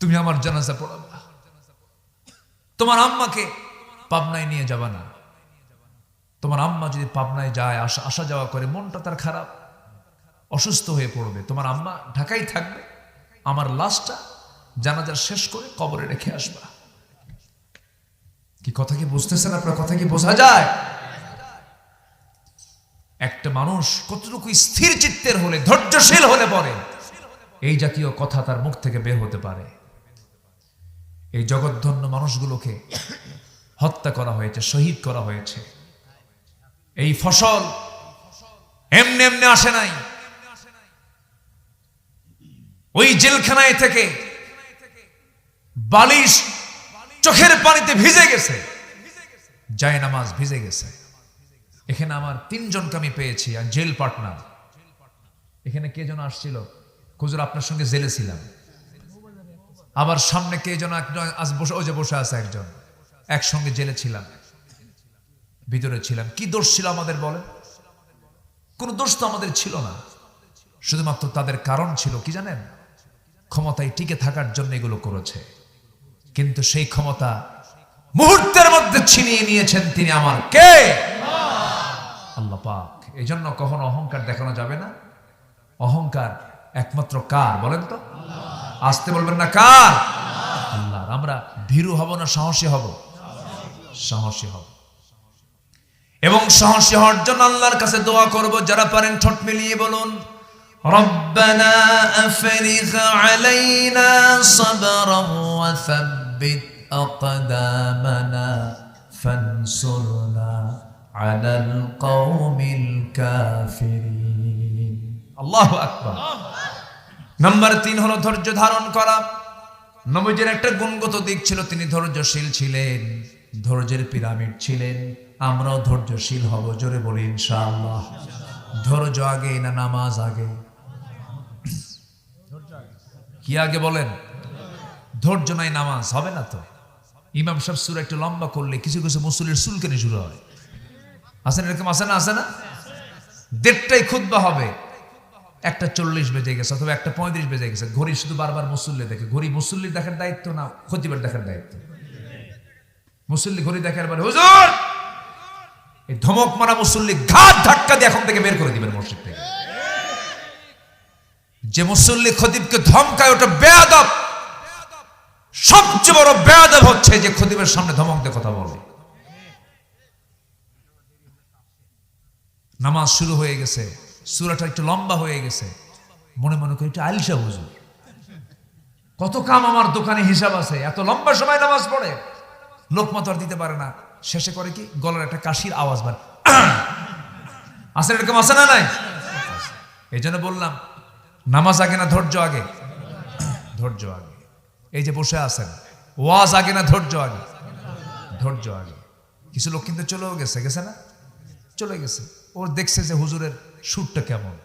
তুমি আমার জানাজা পড়াবা তোমার আম্মাকে পাবনায় নিয়ে যাবা না। তোমার আম্মা যদি পাবনায় যায়, আসা আসা যাওয়া করে, মনটা তার খারাপ। অসুস্থ হয়ে পড়বে। তোমার আম্মা ঢাকায় থাকবে। আমার লাশটা জানাজা শেষ করে কবরে রেখে আসবা। কি কথা কি বুঝতেছেন আপনার? কথা কি বোঝা যায়? একটা মানুষ কতটুকু স্থির চিত্তের হলে, ধৈর্যশীল হলে পরে এই জাতীয় কথা তার মুখ থেকে বের হতে পারে। এই জগৎধন্য মানুষগুলোকে হত্যা করা হয়েছে, শহীদ করা হয়েছে। এই ফসল এমনি এমনি আসে নাই। ওই জেলখানায় থেকে বালিশ চোখের পানিতে ভিজে গেছে। যায় নামাজ, ভিজে গেছে। এখানে আমার তিনজনকে আমি পেয়েছি, আর জেল পার্টনার। এখানে কে যেন আসছিল? খুজুর আপনার সঙ্গে জেলে ছিলাম। আবার সামনে কে যেন একজন আজ বসে ওই যে বসে আছে একজন। একসঙ্গে জেলে ছিলাম। ভিতরে ছিলাম। কি দোষ ছিল আমাদের বলে কোনো দোষ তো আমাদের ছিল না। শুধুমাত্র তাদের কারণ ছিল, কি জানেন? ক্ষমতায় টিকে থাকার জন্য এগুলো করেছে। কিন্তু সেই ক্ষমতা মুহূর্তের মধ্যে ছিনিয়ে নিয়েছেন তিনি আমার। কে? আল্লাহ পাক। এই জন্য কখনো অহংকার দেখানো যাবে না। অহংকার একমাত্র কার, বলেন তো? আসতে বলবেন না কার আল্লাহ আমরা ভীরু হব না সাহসী হব সাহসী হব এবং সাহসী হওয়ার জন্য আল্লাহর কাছে দোয়া করব যারা পারেন ঠোঁট মিলিয়ে বলুন ربنا أفرغ علينا صبرا وثبت أقدامنا فانصرنا على القوم الكافرين الله أكبر নাম্বার তিন হলো ধৈর্য ধারণ করা। নবীজির একটা গুণগত দিক ছিল, তিনি ধৈর্যশীল ছিলেন, ধৈর্যের পিরামিড ছিলেন। আমরাও ধৈর্যশীল হব, জোরে বলি ইনশাআল্লাহ। ধৈর্য আগে না নামাজ আগে? কি আগে বলেন? ধৈর্য নাই নামাজ, হবে না তো। ইমাম সাহেব সুর একটু লম্বা করলে কিছু কিছু মুসলির চুলকানি শুরু হয়। আসেন এরকম আসে না আসে না? দেড়টাই খুদ্া হবে। একটা চল্লিশ বেজে গেছে অথবা একটা পঁয়ত্রিশ বেজে গেছে। ঘড়ি শুধু বারবার মুসল্লি দেখে। ঘড়ি মুসল্লি দেখার দায়িত্ব না খতিবার দেখার দায়িত্ব? মুসল্লি ঘড়ি দেখার পরে হুজুর! এই ধমক মারা মুসল্লি ঘাট ধাক্কা দিয়ে এখন থেকে বের করে দিবেন মসজিদ থেকে। যে মুসল্লি খতিবকে ধমকায় ওটা বেয়াদব। সবচেয়ে বড় বেয়াদব হচ্ছে যে খতিবের সামনে ধমক দিয়ে কথা বলে। নামাজ শুরু হয়ে গেছে। সুরাটা একটু লম্বা হয়ে গেছে। মনে মনে করি একটু আলিশা হুজুর। কত কাম আমার দোকানে হিসাব আছে, এত লম্বা সময় নামাজ পড়ে। লোকমত আর দিতে পারে না। শেষে করে কি? গলার একটা কাশির আওয়াজ বার। আসেন এরকম আছে না নাই? এই জন্য বললাম, নামাজ আগে না ধৈর্য আগে? ধৈর্য আগে। এই যে বসে আছেন, ওয়াজ আগে না ধৈর্য আগে? ধৈর্য আগে। কিছু লোক কিন্তু চলেও গেছে গেছে না? চলে গেছে। ওর দেখছে যে হুজুরের সুরটা কেমন।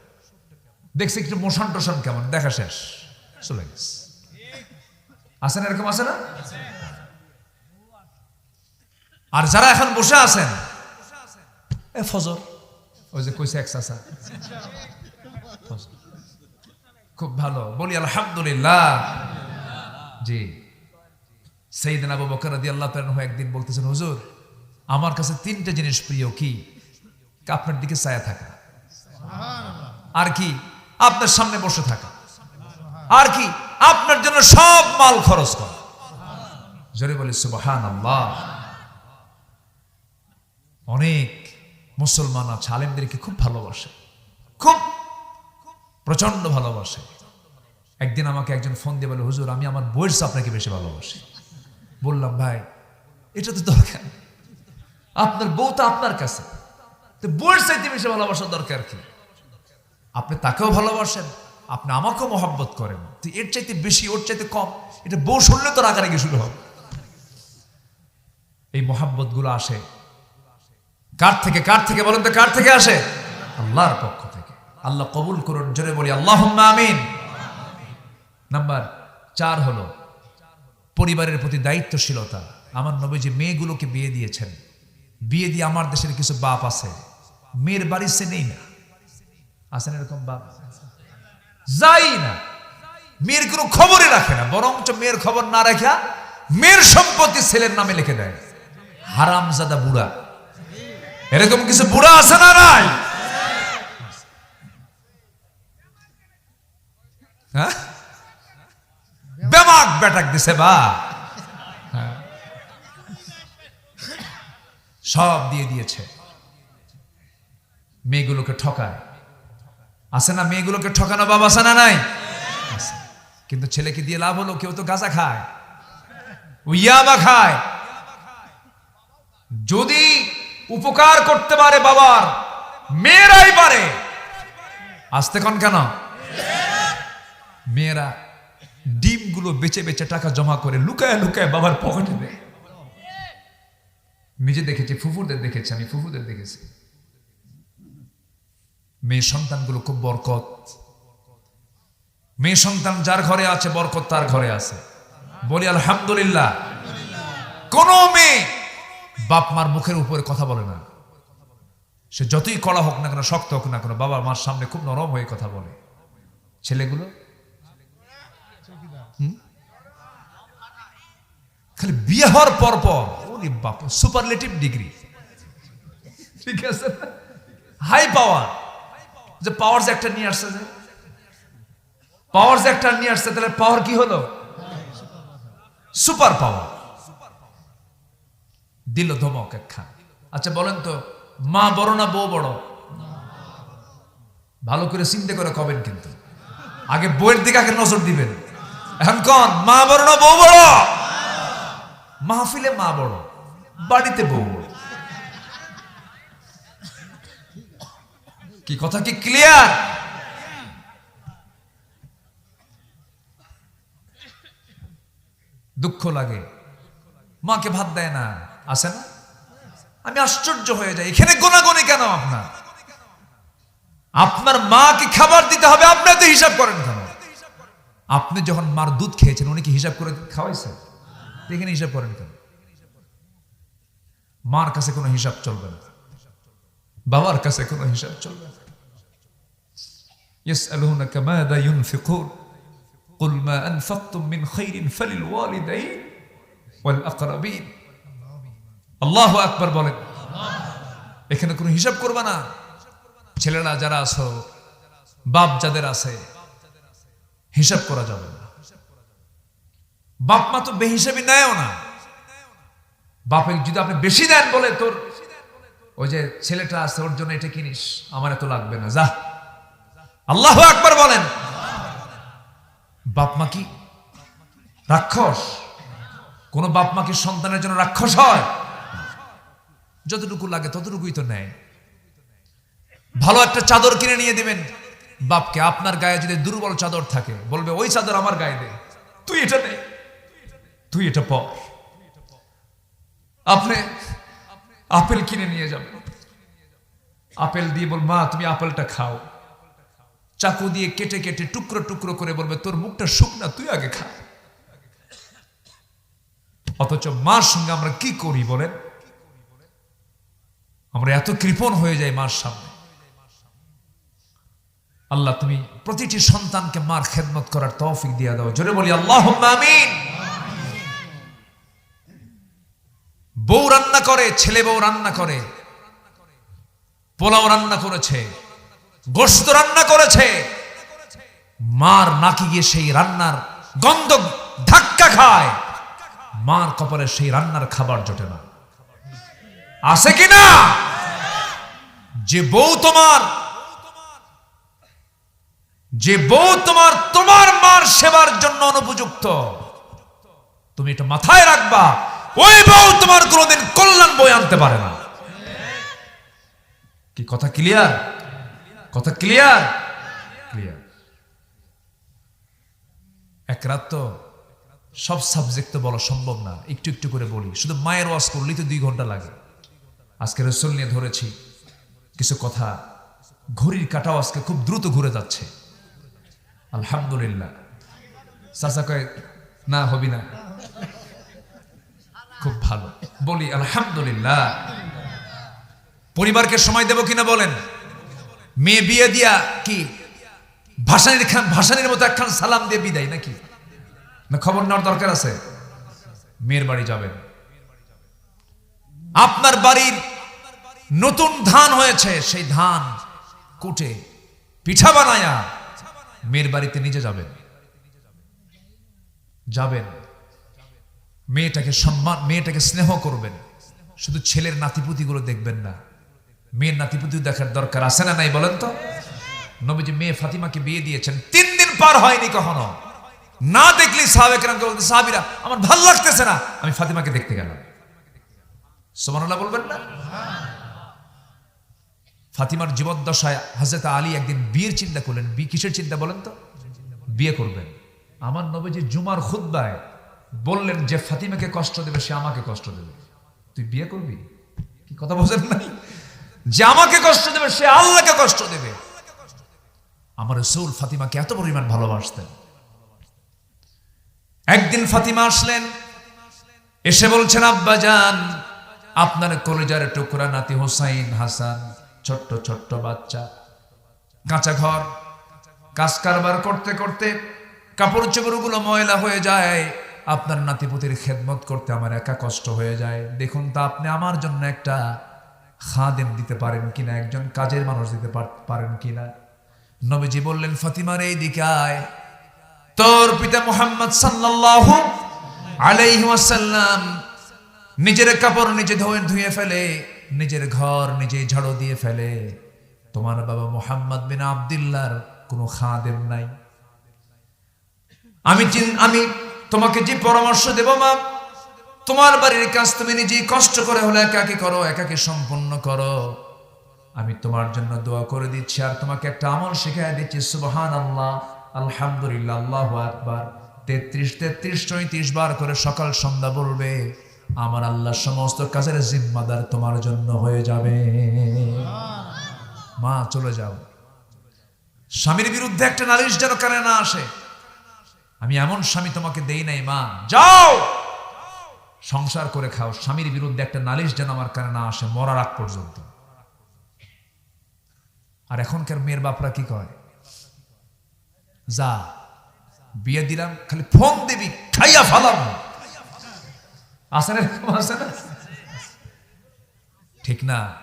দেখছে একটু মোশন টোশন কেমন, দেখা শেষ। চলে গেছে। আছে না এরকম আছে না? আর যারা এখন বসে আছেন, এ ফজর। ওই যে কইছে এক খুব ভালো। বলি আলহামদুলিল্লাহ। জি। সেইদিন আবু বকর রাদি আল্লাহ তাআলা একদিন বলতেছেন, হুজুর, আমার কাছে তিনটে জিনিস প্রিয়, কি? আপনার দিকে ছায়া থাকা। আর কি? আপনার সামনে বসে থাকা। আর কি? আপনার জন্য সব মাল খরচ করা। জোরে বলি সুবহান আল্লাহ অনেক মুসলমান আছে, আলেমদেরকে খুব ভালোবাসে। খুব প্রচণ্ড ভালোবাসে। একদিন আমাকে একজন ফোন দিয়ে বলে, হুজুর, আমি আমার বইয়ের আপনাকে বেশি ভালোবাসি। বললাম, ভাই, এটা তো দরকার। আপনার বউ তো আপনার কাছে। তো বইয়ের চাইতে বেশি ভালোবাসার দরকার কি? আপনি তাকেও ভালোবাসেন, আপনি আমাকেও মহব্বত করেন। তো এর চাইতে বেশি, ওর চাইতে কম, এটা বউ শুনলে তো রাগারাগি শুরু হবে। এই মহাব্বতগুলো আসে। কার থেকে কার থেকে বলেন তো কার থেকে আসে? আল্লাহর পক্ষ থেকে। আল্লাহ কবুল করুন, জোরে বলি আল্লাহ আমিন। নাম্বার চার হলো, পরিবারের প্রতি দায়িত্বশীলতা। আমার নবীজি মেয়েগুলোকে বিয়ে দিয়েছেন। বিয়ে দিয়ে আমার দেশের কিছু বাপ আছে। মেয়ের বাড়ি সে নেই না আসেন এরকম বাপ যাই না, মেয়ের কোনো খবরই রাখে না, বরঞ্চ মেয়ের খবর না রাখা মেয়ের সম্পত্তি ছেলের নামে লিখে দেয়। হারামজাদা বুড়া। এরকম কিছু বুড়া আছে না নাই? হ্যাঁ? বেমাক বেটাক দিছে বা। হ্যাঁ। সব দিয়ে দিয়েছে। মেয়েগুলোকে ঠকায়। আছে না মেয়েগুলোকে ঠকানো বাবা আছে না নাই? কিন্তু ছেলেকে দিয়ে লাভ হলো, কেউ তো গাঁজা খায়। ও ইয়াবা খায়। যদি উপকার করতে পারে বাবার, মেয়েরাই পারে। আসতে কন কেন? মেয়েরা ডিমগুলো বেচে বেচে টাকা জমা করে লুকায় লুকায় বাবার পকেটে দেয়। নিজে দেখেছি, ফুফুদের দেখেছি আমি, ফুফুদের দেখেছি। মেয়ে সন্তানগুলো খুব বরকত। মেয়ে সন্তান যার ঘরে আছে, বরকত তার ঘরে আছে। বলি, আলহামদুলিল্লাহ। কোন মেয়ে বাপ মার মুখের উপরে কথা বলে না। সে যতই কড়া হোক না কেন, শক্ত হোক না কেন, বাবা মার সামনে খুব নরম হয়ে কথা বলে। ছেলেগুলো? খালি বিয়ে হওয়ার পর পর, ওরে বাপ সুপারলেটিভ ডিগ্রি ঠিক আছে হাই পাওয়ার যে পাওয়ার একটা নিয়ে আসছে যে? পাওয়ার একটা নিয়ে আসছে, তাহলে পাওয়ার কি হলো? সুপার পাওয়ার দিল ধমক একখান। আচ্ছা বলেন তো, মা বড় না বউ বড়? ভালো করে চিন্তা করে কবেন কিন্তু। আগে বইয়ের দিকে আগে নজর দিবেন। এখন কন, মা বড় না বউ বড়? মাহফিলে মা বড়, বাড়িতে বউ। কি কথা কি ক্লিয়ার দুঃখ লাগে। মাকে ভাত দেয় না। আসে না? আমি আশ্চর্য হয়ে যাই। এখানে গোনাগনি কেন আপনার? আপনার মা মাকে খাবার দিতে হবে, আপনি তো হিসাব করেন কেন? আপনি যখন মার দুধ খেয়েছেন, উনি কি হিসাব করে খাওয়াইছে? এখানে হিসাব করেন কেন? মার কাছে কোনো হিসাব চলবে না। বাবার কাছে কোনো হিসাব চলবে না يسألونك ماذا ينفقون قل ما أنفقتم من خير فللوالدين والأقربين আল্লাহ আকবার বলেন এখানে কোনো হিসাব করবে না ছেলেরা যারা আছো বাপ যাদের আছে হিসাব করা যাবে না বাপ মা তো বেহিসাবি নেয়ও না বাপে যদি আপনি বেশি দেন বলে তোর ওই যে ছেলেটা আছে, ওর জন্য এটা কিনিস। আমার এত লাগবে না, যা। আল্লাহ আকবার বলেন। বাপ মা কি? রাক্ষস। কোন বাপ মা কি সন্তানের জন্য রাক্ষস হয়? যতটুকু লাগে ততটুকুই তো নেয়। ভালো একটা চাদর কিনে নিয়ে দিবেন। বাপকে আপনার গায়ে যদি দুর্বল চাদর থাকে, বলবে, ওই চাদর আমার গায়ে দে। তুই এটা দে তুই এটা পর। আপনি আপেল কিনে নিয়ে যাবেন আপেল দিয়ে বল, মা, তুমি আপেলটা খাও। চাকু দিয়ে কেটে কেটে টুকরো টুকরো করে বলবে, তোর মুখটা শুকনা, তুই আগে খা। অথচ মার সঙ্গে আমরা কি করি বলেন? আমরা এত কৃপণ হয়ে যাই মার সামনে। আল্লাহ, তুমি প্রতিটি সন্তানকে মার খেদমত করার তৌফিক দিয়ে দাও। জোরে বলি আল্লাহ আমিন। বউ রান্না করে, ছেলে বউ রান্না করে, পোলাও রান্না করেছে গোস্ত রান্না করেছে, মার নাকি গিয়ে সেই রান্নার গন্ধ ধাক্কা খায়। মার কপালে সেই রান্নার খাবার জোটে না। আছে কিনা যে বউ তোমার, যে বউ তোমার তোমার মার সেবার জন্য অনুপযুক্ত। তুমি এটা মাথায় রাখবা। ওই বউ তোমার কোনোদিন কল্যাণ বই আনতে পারে না। কি কথা ক্লিয়ার কথা ক্লিয়ার ক্লিয়ার এক রাত তো সব সাবজেক্ট তো বলা সম্ভব না। একটু একটু করে বলি। শুধু মায়ের ওয়াজ করলেই তো দুই ঘণ্টা লাগে। আজকে রসুল নিয়ে ধরেছি। কিছু কথা ঘড়ির কাটাও আজকে খুব দ্রুত ঘুরে যাচ্ছে। আলহামদুলিল্লাহ। চাচা কয়, না, হবি না। খুব ভালো। বলি, আলহামদুলিল্লাহ। পরিবারকে সময় দেব কিনা বলেন? মেয়ে বিয়ে দিয়া কি ভাসানির খান ভাসানির মতো একখান সালাম দিয়ে বিদায় নাকি? না, খবর নেওয়ার দরকার আছে? মেয়ের বাড়ি যাবেন। আপনার বাড়ির নতুন ধান হয়েছে, সেই ধান কুটে পিঠা বানায়া মেয়ের বাড়িতে নিজে যাবেন। যাবেন। মেয়েটাকে সম্মান, মেয়েটাকে স্নেহ করবেন। শুধু ছেলের নাতিপুতিগুলো দেখবেন না। মেয়ের নাতিপুতি দেখার দরকার আছে না নাই বলেন তো? নবীজি মেয়ে ফাতিমাকে বিয়ে দিয়েছেন। তিন দিন পার হয়নি কখনো। না দেখলি সাহাবে কেরামকে বলতে সাহাবিরা, আমার ভালো লাগতেছে না। আমি ফাতিমাকে দেখতে গেলাম। সোমানুল্লাহ বলবেন না? ফাতিমার জীবদ্দশায় হাজরত আলী একদিন বিয়ের চিন্তা করলেন। বি কিসের চিন্তা বলেন তো? বিয়ে করবেন। আমার নবীজি জুমার খুদ্বায় বললেন যে ফাতিমাকে কষ্ট দেবে, সে আমাকে কষ্ট দেবে। তুই বিয়ে করবি? কি কথা বোঝেন না? যে আমাকে কষ্ট দেবে, সে আল্লাহকে কষ্ট দেবে। আমার রসুল ফাতিমাকে এত পরিমাণ ভালোবাসতেন। একদিন ফাতিমা আসলেন, এসে বলছেন, আব্বা যান আপনার কলেজার টুকরা নাতি হোসাইন হাসান, ছোট্ট ছোট্ট বাচ্চা, কাঁচা ঘর, কাজ কারবার করতে করতে কাপড় চোপড়গুলো ময়লা হয়ে যায় আপনার নাতিপুতির খেদমত করতে আমার একা কষ্ট হয়ে যায়। দেখুন তা আপনি আমার জন্য একটা খাদেম দিতে পারেন কিনা, একজন কাজের মানুষ দিতে পার- পারেন কিনা। নবীজি বললেন, ফাতিমার এই দিকে তোর পিতা মোহাম্মদ সাল্লাল্লাহু আলাইহি ওয়াসাল্লাম নিজের কাপড় নিজে ধোয়ে ধুয়ে ফেলে, নিজের ঘর নিজেই ঝাড়ু দিয়ে ফেলে। তোমার বাবা মোহাম্মদ বিন আব্দুল্লাহর কোনো খাদেম নাই। আমি আমি তোমাকে যে পরামর্শ দেব, মা, তোমার বাড়ির কাজ তুমি নিজেই কষ্ট করে হলে, একাকে করো, একাকে সম্পন্ন করো। আমি তোমার জন্য দোয়া করে দিচ্ছি, আর তোমাকে একটা আমল শিখাই দিচ্ছি সুবহান আল্লাহ আলহামদুলিল্লাহ, আল্লাহ আকবার। তেত্রিশ তেত্রিশ, চৈত্রিশ বার করে সকাল সন্ধ্যা বলবে, আমার আল্লাহ সমস্ত কাজের জিম্মাদার তোমার জন্য হয়ে যাবে। মা, চলে যাও। স্বামীর বিরুদ্ধে একটা নালিশ যেন কানে না আসে আমি এমন স্বামী তোমাকে দেই নাই, মা। যাও! সংসার করে খাও। স্বামীর বিরুদ্ধে একটা নালিশ যেন আমার কানে না আসে, মরার আগ পর্যন্ত। আর এখনকার মেয়ের বাপরা কি কয়? যা, বিয়ে দিলাম, খালি ফোন দিবি, খাইয়া ফালাম। না না? ঠিক না।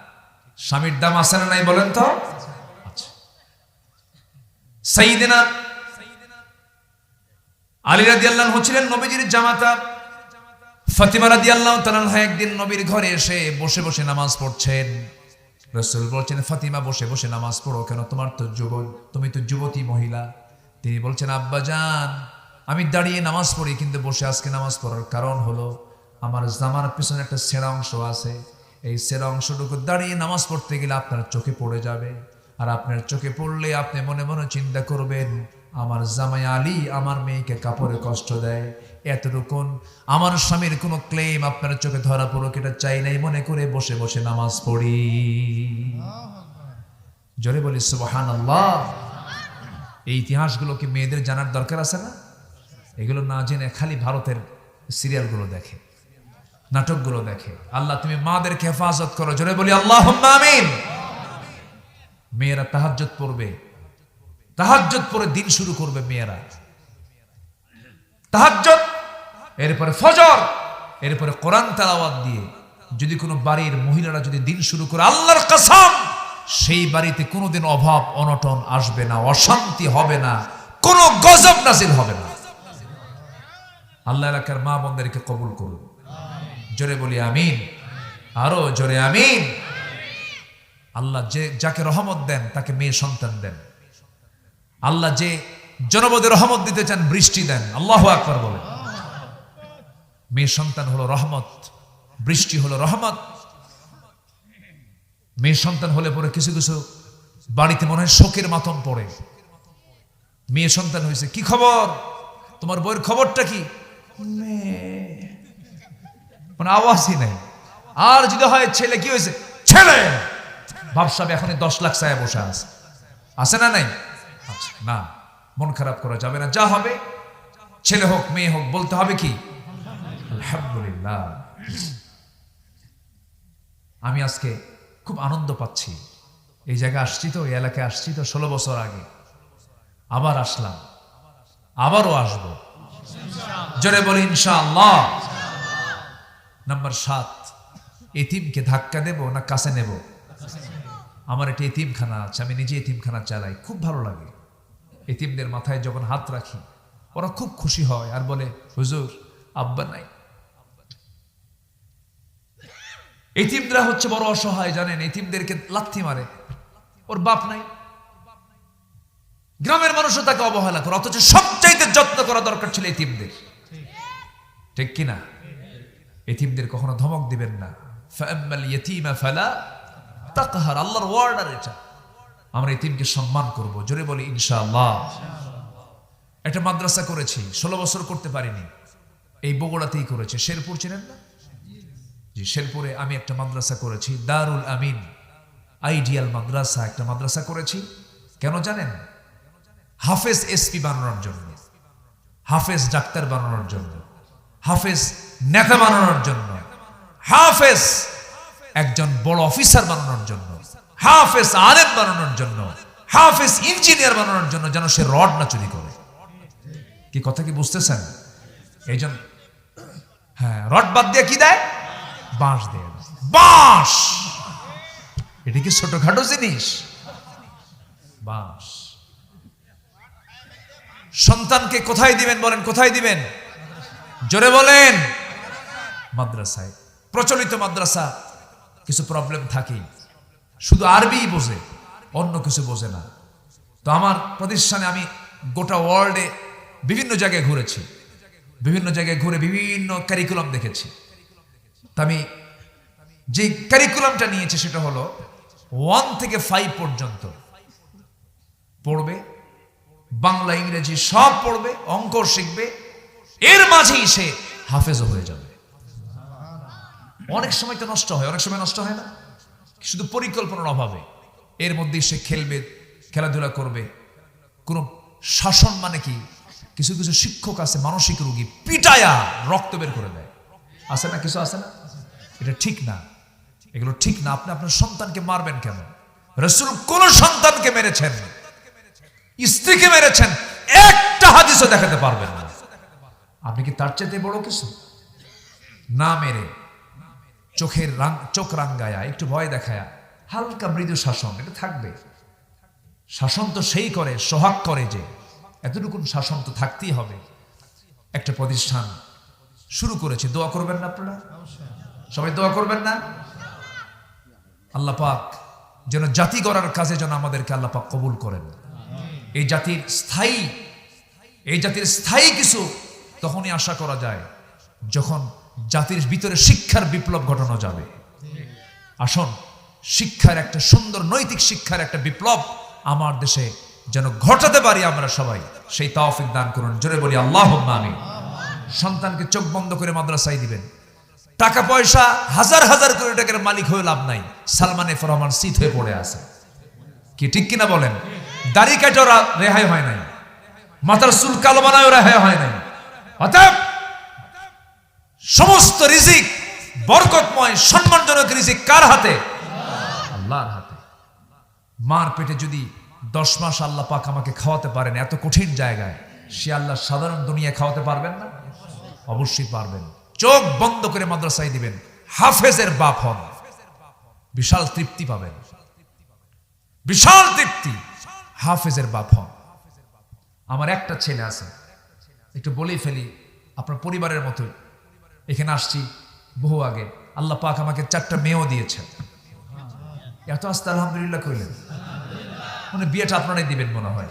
স্বামীর দাম আছে না নাই বলেন তো? আচ্ছা। সাইদিনা আলী রাদি আল্লাহ হচ্ছিলেন নবীজির জামাতা। ফাতিমা রাদি আল্লাহ তালাহ একদিন নবীর ঘরে এসে বসে বসে নামাজ পড়ছেন। রসুল বলছেন, ফাতিমা, বসে বসে নামাজ পড়ো কেন? তোমার তো যুব তুমি তো যুবতী মহিলা। তিনি বলছেন, আব্বা যান আমি দাঁড়িয়ে নামাজ পড়ি, কিন্তু বসে আজকে নামাজ পড়ার কারণ হলো আমার জামার পিছনে একটা সেরা অংশ আছে। এই সেরা অংশটুকু দাঁড়িয়ে নামাজ পড়তে গেলে আপনার চোখে পড়ে যাবে। আর আপনার চোখে পড়লে আপনি মনে মনে চিন্তা করবেন আমার জামাই আলী আমার মেয়েকে কাপড়ে কষ্ট দেয়। এতটুকুন আমার স্বামীর কোনো ক্লেম আপনার চোখে ধরা পড়ুক, এটা চাই নাই, মনে করে বসে বসে নামাজ পড়ি। জোরে বলি সুবহান এই ইতিহাসগুলো কি মেয়েদের জানার দরকার আছে না? এগুলো না জেনে খালি ভারতের সিরিয়ালগুলো দেখে, নাটকগুলো দেখে। আল্লাহ, তুমি মাদেরকে হেফাজত করো। জোরে বলি আল্লাহ মেয়েরা তাহাজ্জত পড়বে। তাহাজ্জত পরে দিন শুরু করবে মেয়েরা। তাহাজ্জত এরপরে ফজর, এরপরে কোরআন তালাওয়াত দিয়ে যদি কোনো বাড়ির মহিলারা যদি দিন শুরু করে, আল্লাহর কাসাম, সেই বাড়িতে কোনোদিন অভাব, অনটন আসবে না, অশান্তি হবে না, কোনো গজব নাজিল হবে না। আল্লাহ এলাকার মা বন্দারিকে কবুল করুন। জোরে বলি আমিন। আরও জোরে আমিন। আল্লাহ যে, যাকে রহমত দেন, তাকে মেয়ে সন্তান দেন। আল্লাহ যে জনপদে রহমত দিতে চান, বৃষ্টি দেন। আল্লাহ আকবর বলেন মেয়ে সন্তান হলো রহমত, বৃষ্টি হলো রহমত। মেয়ে সন্তান হলে পরে কিছু কিছু বাড়িতে মনে হয় শোকের মাতম পড়ে। মেয়ে সন্তান হয়েছে, কি খবর? তোমার বইয়ের খবরটা কি। মানে আওয়াজই নাই। আর যদি হয়, ছেলে কি হয়েছে? ছেলে! ভাবসাব এখনই দশ লাখ চায় বসে আছে। আছে না নাই? না, মন খারাপ করা যাবে না, যা হবে, ছেলে হোক, মেয়ে হোক, বলতে হবে কি? আলহামদুলিল্লাহ। আমি আজকে খুব আনন্দ পাচ্ছি। এই জায়গায় আসছি তো, এই এলাকায় আসছি তো, ষোলো বছর আগে। আবার আসলাম। আবারও আসব। জোরে বলি, ইনশাআল্লাহ। নাম্বার সাত, এতিমকে ধাক্কা দেব না কাছে নেব? আমার একটা এতিমখানা আছে, আমি নিজে এতিমখানা চালাই, খুব ভালো লাগে। এতিমদের মাথায় যখন হাত রাখি, ওরা খুব খুশি হয় আর বলে, হুজুর, আব্বা নাই। এতিমরা হচ্ছে বড় অসহায়, জানেন, এতিমদেরকে লাথি মারে। ওর বাপ নাই। গ্রামের মানুষও তাকে অবহেলা করে, অথচ সবচাইতে যত্ন করা দরকার ছিল এতিমদের। ঠিক কিনা? এতিমদের কখনো ধমক দিবেন না। ফালা তাকহার আল্লাহর ওয়ার্ডার এটা। আমরা এতিমকে সম্মান করব। জোরে বলি, ইনশাআল্লাহ। একটা মাদ্রাসা করেছি, ষোলো বছর করতে পারিনি। এই বগুড়াতেই করেছে। শেরপুর চেনেন না? জি, শেরপুরে আমি একটা মাদ্রাসা করেছি, দারুল আমিন। আইডিয়াল মাদ্রাসা একটা মাদ্রাসা করেছি। কেন জানেন? হাফেজ এসপি বানানোর জন্য। হাফেজ ডাক্তার বানানোর জন্য। হাফেজ নেতা বানানোর জন্য। হাফেজ একজন বড় অফিসার বানানোর জন্য, হাফেজ আলেম বানানোর জন্য, হাফেজ ইঞ্জিনিয়ার বানানোর জন্য যেন সে রড না চুরি করে। কি কথা কি বুঝতেছেন? এই জন্য হ্যাঁ রড বাদ দিয়ে কি দেয়? বাঁশ দেয়। বাঁশ! এটা কি ছোটখাটো জিনিস? বাঁশ। সন্তানকে কোথায় দিবেন বলেন, কোথায় দিবেন? জোরে বলেন। মাদ্রাসায়। প্রচলিত মাদ্রাসা। কিছু প্রবলেম থাকেই শুধু আরবি বোঝে, অন্য কিছু বোঝে না। তো আমার প্রতিষ্ঠানে আমি গোটা ওয়ার্ল্ডে বিভিন্ন জায়গায় ঘুরেছি। বিভিন্ন জায়গায় ঘুরে বিভিন্ন ক্যারিকুলাম দেখেছি। তা আমি যে ক্যারিকুলামটা নিয়েছি সেটা হলো ওয়ান থেকে ফাইভ পর্যন্ত। পড়বে, বাংলা, ইংরেজি সব পড়বে, অঙ্ক শিখবে, এর মাঝেই সে হাফেজও হয়ে যাবে। অনেক সময় তো নষ্ট হয়, অনেক সময় নষ্ট হয় না। শুধু পরিকল্পনার অভাবে। এর মধ্যে সে খেলবে, খেলাধুলা করবে। কোন শাসন মানে কি? কিছু কিছু শিক্ষক আছে, মানসিক রোগী, পিটায়া রক্ত বের করে দেয়। আছে না কিছু আছে না? এটা ঠিক না। এগুলো ঠিক না। আপনি আপনার সন্তানকে মারবেন কেন? রসুল কোন সন্তানকে মেরেছেন স্ত্রীকে মেরেছেন। একটা হাদিসও দেখাতে পারবেন না। আপনি কি তার চাইতে বড় কিছু? না মেরে। চোখের রাং চোখ রাঙ্গায়া, একটু ভয় দেখায়া, হালকা মৃদু শাসন, এটা থাকবে। শাসন তো সেই করে, সোহাগ করে যে এতটুকু শাসন তো থাকতেই হবে। একটা প্রতিষ্ঠান শুরু করেছে, দোয়া করবেন না আপনারা? সবাই দোয়া করবেন না? আল্লাহ পাক যেন জাতি গড়ার কাজে যেন আমাদেরকে আল্লাহ পাক কবুল করেন। এই জাতির স্থায়ী, এই জাতির স্থায়ী কিছু তখনই আশা করা যায়, যখন জাতির ভিতরে শিক্ষার বিপ্লব ঘটানো যাবে। আসুন, শিক্ষার একটা সুন্দর নৈতিক শিক্ষার একটা বিপ্লব আমার দেশে যেন ঘটাতে পারি আমরা সবাই, সেই তাওফিক দান করুন। জোরে বলি আল্লাহ আমি সন্তানকে চোখ বন্ধ করে মাদ্রাসায় দিবেন। টাকা পয়সা হাজার হাজার কোটি টাকার মালিক হয়ে লাভ নাই। সালমান এফ রহমান শীত হয়ে পড়ে আছে। কি ঠিক কিনা বলেন? দাড়ি কাটেও রেহাই হয় নাই। মাথার চুল কালো বানায়ও রেহাই হয় নাই। অতএব সমস্ত রিজিক, বরকতময়, সম্মানজনক রিজিক কার হাতে? আল্লাহর হাতে। মার পেটে যদি দশ মাস আল্লাহ পাক আমাকে খাওয়াতে পারেন এত কঠিন জায়গায়, সে আল্লাহ সাধারণ দুনিয়া খাওয়াতে পারবেন না? অবশ্যই পারবেন। চোখ বন্ধ করে মাদ্রাসায় দিবেন। হাফেজের বাপ হন। বিশাল তৃপ্তি পাবেন। বিশাল তৃপ্তি। হাফেজের বাপ হন। আমার একটা ছেলে আছে। একটু বলেই ফেলি, আপনার পরিবারের মতোই। এখানে আসছি বহু আগে। আল্লাহ পাক আমাকে চারটা মেয়েও দিয়েছেন। এত আস্তে আলহামদুলিল্লাহ কইলেন। মানে বিয়েটা আপনারাই দিবেন মনে হয়।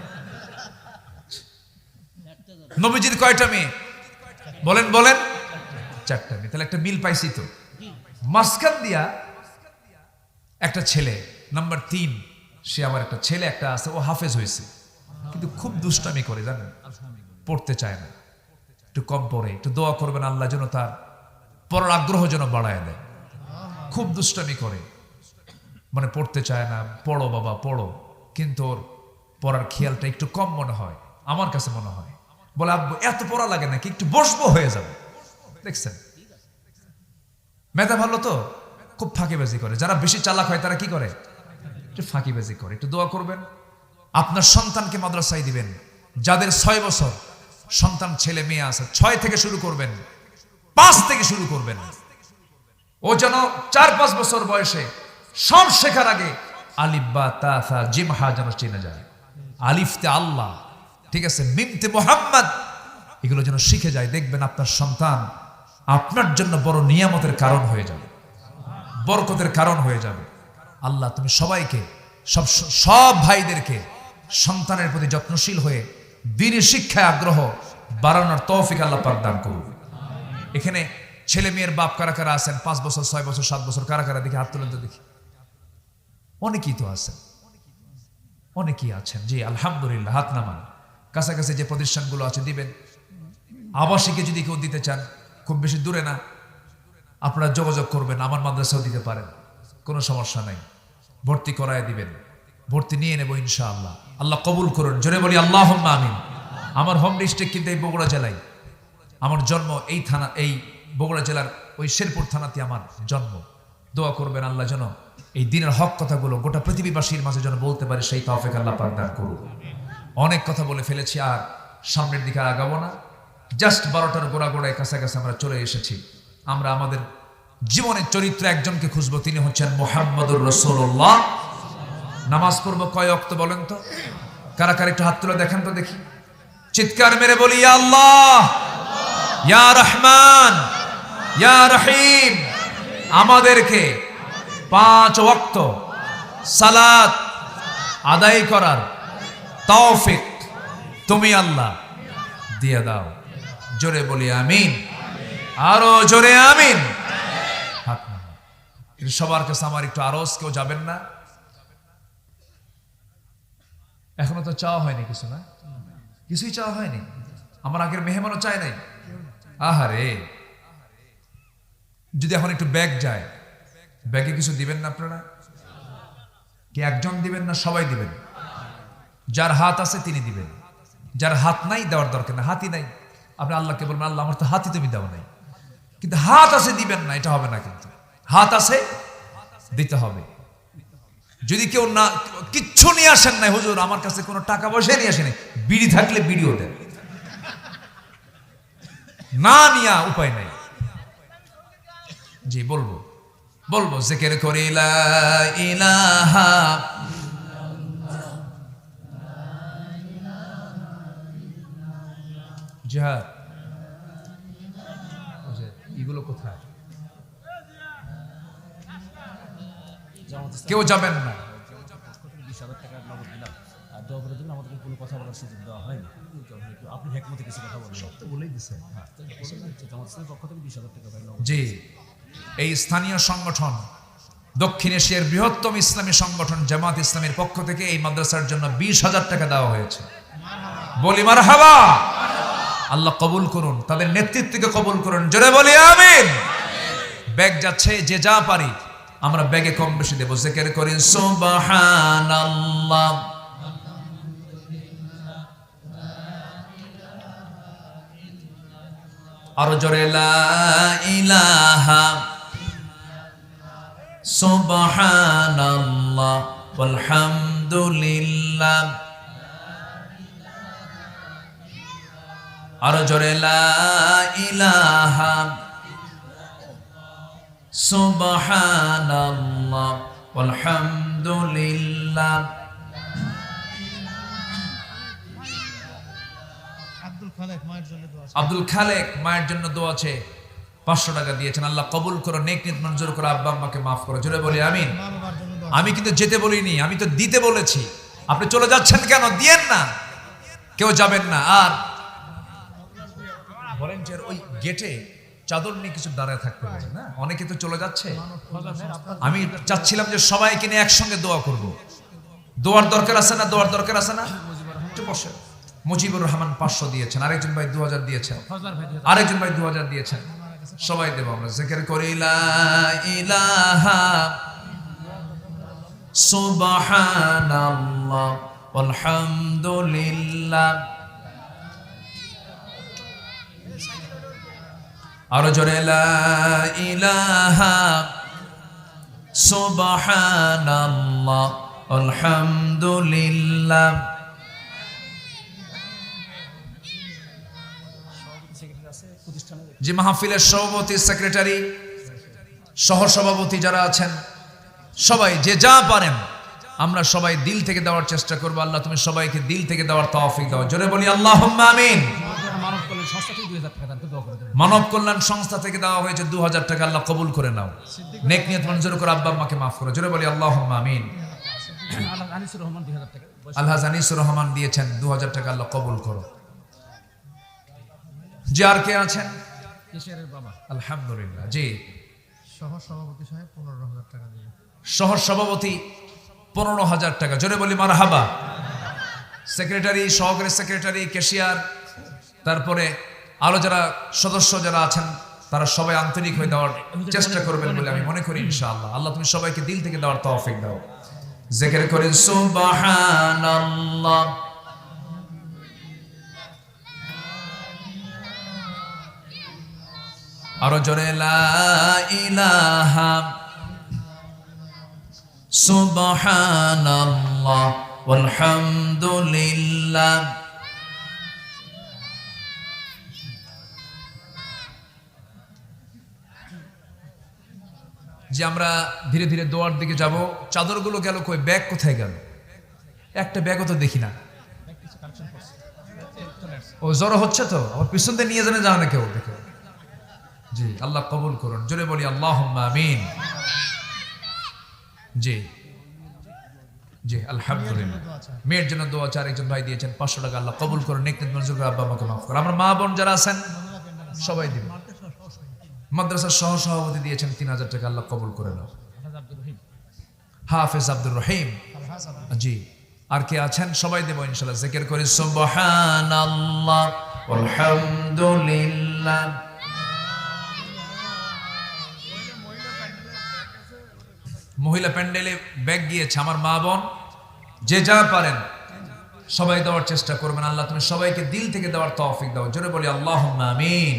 নবীজির কয়টা মেয়ে? বলেন বলেন। চারটা মেয়ে। তাহলে একটা মিল পাইছি তো। মাঝখান দিয়া একটা ছেলে, নাম্বার তিন। সে আবার একটা ছেলে, একটা আছে, ও হাফেজ হয়েছে। কিন্তু খুব দুষ্টামি করে, জানেন? পড়তে চায় না। একটু কম পড়ে, একটু দোয়া করবেন আল্লাহ যেন তার পড়ার আগ্রহ যেন বাড়ায় দেয়। খুব দুষ্টামি করে। মানে পড়তে চায় না, পড়ো বাবা, পড়ো। কিন্তু ওর পড়ার খেয়ালটা একটু কম মনে হয়, আমার কাছে মনে হয়। বলে, আব্বু, এত পড়া লাগে নাকি? একটু বসবো হয়ে যাবে। দেখছেন? মেধা ভালো তো? খুব ফাঁকিবাজি করে। যারা বেশি চালাক হয় তারা কি করে? একটু ফাঁকিবাজি করে। একটু দোয়া করবেন। আপনার সন্তানকে মাদ্রাসায় দিবেন। যাদের ছয় বছর সন্তান, ছেলে, মেয়ে আছে, ছয় থেকে শুরু করবেন, পাঁচ থেকে শুরু করবেন। ও যেন চার, পাঁচ বছর বয়সে সব শেখার আগে আলিফ, বা, তা থা জিম, হা যেন চেনে যায়। আলিফতে আল্লাহ, ঠিক আছে? মিমতে মোহাম্মদ, এগুলো যেন শিখে যায়। দেখবেন আপনার সন্তান আপনার জন্য বড় নিয়ামতের কারণ হয়ে যাবে। বরকতের কারণ হয়ে যাবে। আল্লাহ, তুমি সবাইকে, সব সব ভাইদেরকে সন্তানের প্রতি যত্নশীল হয়ে দিনের শিক্ষায় আগ্রহ বাড়ানোর তৌফিক আল্লাহ পাক দান করুন এখানে ছেলে মেয়ের বাপ কারা কারা আছেন? পাঁচ বছর, ছয় বছর, সাত বছর, কারা কারা? দেখি, হাত তুলেন তো দেখি। অনেকেই তো আছেন। অনেকেই আছেন। জি, আলহামদুলিল্লাহ, হাত নামান। কাছাকাছি যে প্রতিষ্ঠানগুলো আছে, দিবেন। আবাসিকে যদি কেউ দিতে চান, খুব বেশি দূরে না। আপনারা যোগাযোগ করবেন, আমার মাদ্রাসাও দিতে পারেন। কোনো সমস্যা নাই। ভর্তি করায় দিবেন। ভর্তি নিয়ে নেব ইনশাআল্লাহ। আল্লাহ কবুল করুন। জোরে বলি আল্লাহ আমিন। আমার হোম ডিস্ট্রিক্ট কিন্তু এই বগুড়া জেলায়। আমার জন্ম এই থানা, এই বগুড়া জেলার ওই শেরপুর থানাতে আমার জন্ম। দোয়া করবেন আল্লাহ যেন এই দিনের হক কথাগুলো গোটা পৃথিবীবাসীর মাঝে যেন বলতে পারে, সেই তফেক আল্লাহ পাক দান করুন অনেক কথা বলে ফেলেছি আর সামনের দিকে আগাবো না। জাস্ট বারোটার গোড়া গোড়ায় কাছাকাছি আমরা চলে এসেছি। আমরা আমাদের জীবনের চরিত্র একজনকে খুঁজবো, তিনি হচ্ছেন মোহাম্মদুর রসুল্লাহ নামাজ পড়ব কয় অক্ত বলেন তো? কারা কারা একটু হাত তুলে দেখেন তো দেখি। চিৎকার মেরে বলি আল্লাহ, ইয়া রহমান, ইয়া রহিম। আমাদেরকে পাঁচ ওয়াক্ত সালাত আদায় করার তৌফিক তুমি আল্লাহ দিয়ে দাও। জোরে বলি, আমিন। আরও জোরে, আমিন। সবার কাছে আমার একটু আরজ, কেউ যাবেন না? এখনও তো চাওয়া হয়নি কিছু না? কিছুই চাওয়া হয়নি? আমার আগের মেহমানও চায় নাই? আহারে। যদি এখন একটু ব্যাগ যায়, ব্যাগে কিছু দিবেন না আপনারা? কি একজন দিবেন না সবাই দিবেন? যার হাত আছে তিনি দিবেন। যার হাত নাই দেওয়ার দরকার না হাতই নাই। আপনি আল্লাহকে বলবেন, আল্লাহ, আমার তো হাতই তুমি দেওয়া নাই। কিন্তু হাত আছে দিবেন না, এটা হবে না কিন্তু। হাত আছে, দিতে হবে। যদি কেউ না, কিচ্ছু নিয়ে আসেন নাই, হুজুর, আমার কাছে কোনো টাকা পয়সা নিয়ে আসেনি। বিড়ি থাকলে বিড়িও দেন না নিয়া উপায় নাই। জি, বলব। বলব, জেকের করে ইলাহা জিহাদ। এগুলো কোথায়? কেউ যাবেন না। জি, এই স্থানীয় সংগঠন, দক্ষিণ এশিয়ার বৃহত্তম ইসলামী সংগঠন জামাত ইসলামের পক্ষ থেকে এই মাদ্রাসার জন্য বিশ হাজার টাকা দেওয়া হয়েছে। বলি মার হাবা আল্লাহ কবুল করুন, তাদের নেতৃত্বকে কবুল করুন। জোরে বলি, আমিন। ব্যাগ যাচ্ছে, যে যা পারি। আমরা ব্যাগে কম বেশি দেবো। জেকের করি সুবহানাল্লাহ। আরও জোরে আলহামদুলিল্লাহ আরও জোরে ইলাহা সুবহানাল্লাহ আলহামদুলিল্লাহ আব্দুল খালেক মায়ের জন্য দোয়া আছে। পাঁচশো টাকা দিয়েছেন। আল্লাহ কবুল করো নেক নিত মঞ্জুর করো আব্বা আম্মাকে মাফ করো। জোরে বলি আমিন। আমি কিন্তু যেতে বলিনি আমি তো দিতে বলেছি। আপনি চলে যাচ্ছেন কেন? দিয়েন না। কেউ যাবেন না। আর ভলেন্টিয়ার ওই গেটে চাদর নিয়ে কিছু দাঁড়ায় থাকতে পারে না? অনেকে তো চলে যাচ্ছে। আমি চাচ্ছিলাম যে সবাইকে নিয়ে একসঙ্গে দোয়া করব। দোয়ার দরকার আছে না? দোয়ার দরকার আছে না? একটু বসে মুজিবুর রহমান পাঁচশো দিয়েছেন আরেকজন ভাই দু হাজার দিয়েছেন আরেকজন ভাই দু হাজার দিয়েছেন। সবাই দেবো আমরা। জেকের করি লা ইলাহা সুবহানাল্লাহ আলহামদুলিল্লাহ আরও জোরে ইলাহা আলহামদুলিল্লাহ। যে মাহফিলের সভাপতি, সেক্রেটারি সহসভাপতি যারা আছেন, সবাই যে যা পারেন, আমরা সবাই দিল থেকে দেওয়ার চেষ্টা করব। আল্লাহ, তুমি সবাইকে দিল থেকে দেওয়ার তহফিক দাও। জোরে বলি আল্লাহ আমিন। মানব কল্যাণ সংস্থা থেকে দেওয়া হয়েছে দু হাজার টাকা আল্লাহ কবুল করে নাও। নেক নিয়ত মঞ্জুর করে আব্বা আম্মাকে মাফ করো। জোরে বলি আল্লাহ আমিন। আল্লাহ আনিসুর রহমান দিয়েছেন দু হাজার টাকা আল্লাহ কবুল করো। আর কে আছেন? আলহামদুলিল্লাহ জি। সহ সভাপতি সাহেব পনেরো হাজার টাকা সহ সভাপতি পনেরো হাজার টাকা। জোরে বলি মার হাবা সেক্রেটারি সহকারী সেক্রেটারি ক্যাশিয়ার তারপরে আরও যারা সদস্য যারা আছেন তারা সবাই আন্তরিক হয়ে দেওয়ার চেষ্টা করবেন বলে আমি মনে করি ইনশাআল্লাহ। আল্লাহ তুমি সবাইকে দিল থেকে দেওয়ার তৌফিক দাও। জেকের করে সুবহানাল্লাহ। আরও জোরে লা ইলাহা সুবহানাল্লাহ। ওয়ালহামদুলিল্লাহ। যে আমরা ধীরে ধীরে দোয়ার দিকে যাব। চাদরগুলো গেল কই? ব্যাগ কোথায় গেল? একটা ব্যাগও তো দেখি না। ও জ্বর হচ্ছে তো? আমার পিছন দিয়ে নিয়ে জানে যাও না কেউ? দেখে জি, আল্লাহ কবুল করুন। জোরে বলি আল্লাহ আমিন। জি। জি, আলহামদুলিল্লাহ। মেয়ের জন্য দোয়া চার একজন ভাই দিয়েছেন, পাঁচশো টাকা আল্লাহ কবুল করুন। নেক মঞ্জুর আব্বা আমাকে মাফ করুন। আমার মা বোন যারা আছেন, সবাই দিবেন। মাদ্রাসার সহ সভাপতি দিয়েছেন তিন হাজার টাকা আল্লাহ কবুল করে নাও। হাফেজ আব্দুর রহিম। জি। আর কে আছেন? সবাই দেবো ইনশাল্লাহ। জিকির করি সুবহানাল্লাহ আলহামদুলিল্লাহ মহিলা প্যান্ডেলে ব্যাগ গিয়েছে আমার মা বোন। যে যা পারেন সবাই দেওয়ার চেষ্টা করবেন। আল্লাহ তুমি সবাইকে দিল থেকে দেওয়ার তৌফিক দাও। জোরে বলি আল্লাহ আমিন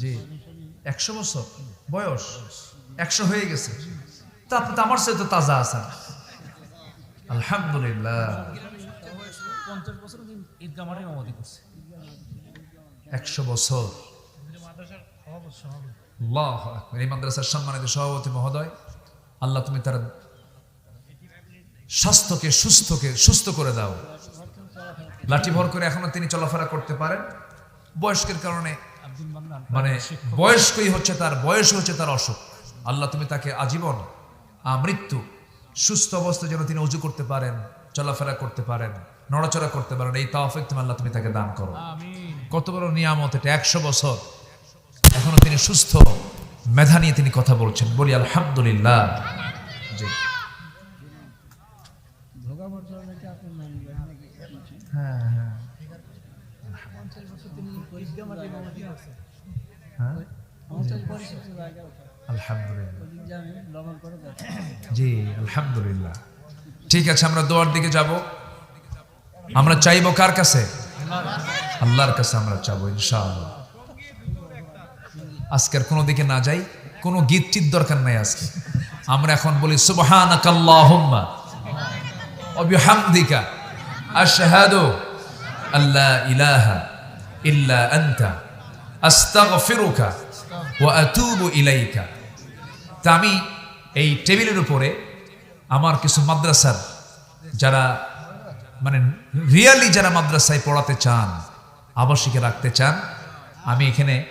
জি একশো বছর? বয়স? একশো হয়ে গেছে। তা তো আমার সাথে তাজা আছেন। আলহামদুলিল্লাহ। একশো বছর। এই মাদ্রাসার সম্মানিত সভাপতি মহোদয়, আল্লাহ তুমি তার স্বাস্থ্যকে সুস্থকে সুস্থ করে দাও। লাঠি ভর করে এখনও তিনি চলাফেরা করতে পারেন। বয়স্কের কারণে মানে বয়স্কই হচ্ছে তার বয়স হচ্ছে তার অসুখ। আল্লাহ তুমি তাকে আজীবন আমৃত্যু সুস্থ অবস্থায় যেন তিনি উজু করতে পারেন চলাফেরা করতে পারেন নড়াচড়া করতে পারেন এই তাওফিক তুমি আল্লাহ তুমি তাকে দান করো। কত বড় নিয়ামত এটা একশো বছর। এখনও তিনি সুস্থ মেধা নিয়ে তিনি কথা বলছেন। বলি আলহামদুলিল্লাহ। জি হ্যাঁ হ্যাঁ হ্যাঁ? আলহামদুলিল্লাহ জি আলহামদুলিল্লাহ। ঠিক আছে, আমরা দোয়ার দিকে যাব। আমরা চাইব কার কাছে? আল্লাহর কাছে আমরা চাবো, ইনশাআল্লাহ। আজকের কোনো দিকে না যাই, কোনো গীত চিত দরকার নাই আজকে। আমরা এখন বলি, সুবহানাকাল্লাহুম্মা। ওয়া বিহামদিকা, আশহাদু আল্লা ইলাহা ইল্লা আস্তাগফিরুকা ওয়া আতুবু ইলাইকা। তা আমি এই টেবিলের উপরে আমার কিছু মাদ্রাসার যারা মানে রিয়ালি যারা মাদ্রাসায় পড়াতে চান, আবাসিকে রাখতে চান, আমি এখানে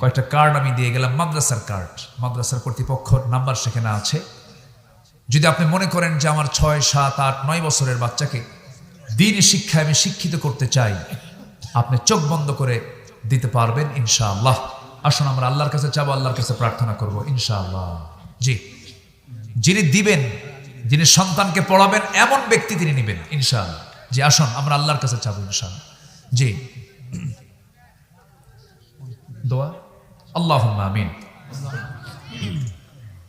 কয়েকটা কার্ড আমি দিয়ে গেলাম, মাদ্রাসার কার্ড মাদ্রাসার কর্তৃপক্ষ নাম্বার সেখানে আছে। যদি আপনি মনে করেন যে আমার ছয়, সাত, আট, নয় বছরের বাচ্চাকে দিন শিক্ষায় আমি শিক্ষিত করতে চাই, আপনি চোখ বন্ধ করে দিতে পারবেন ইনশাআল্লাহ। আসুন আমরা আল্লাহর কাছে চাবো আল্লাহর কাছে প্রার্থনা করব ইনশাআল্লাহ। জি। যিনি দিবেন যিনি সন্তানকে পড়াবেন এমন ব্যক্তি তিনি নেবেন ইনশাআল্লাহ জি আসুন আমরা আল্লাহর কাছে চাবো ইনশাআল্লাহ জি দোয়া আল্লাহ আমিন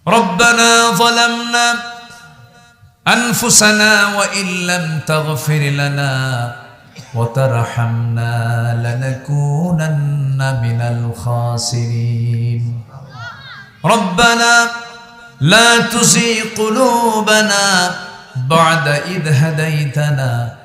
ربنا ظلمنا أنفسنا وإن لم تغفر لنا وترحمنا لنكونن من الخاسرين ربنا لا تزغ قلوبنا بعد إذ هديتنا.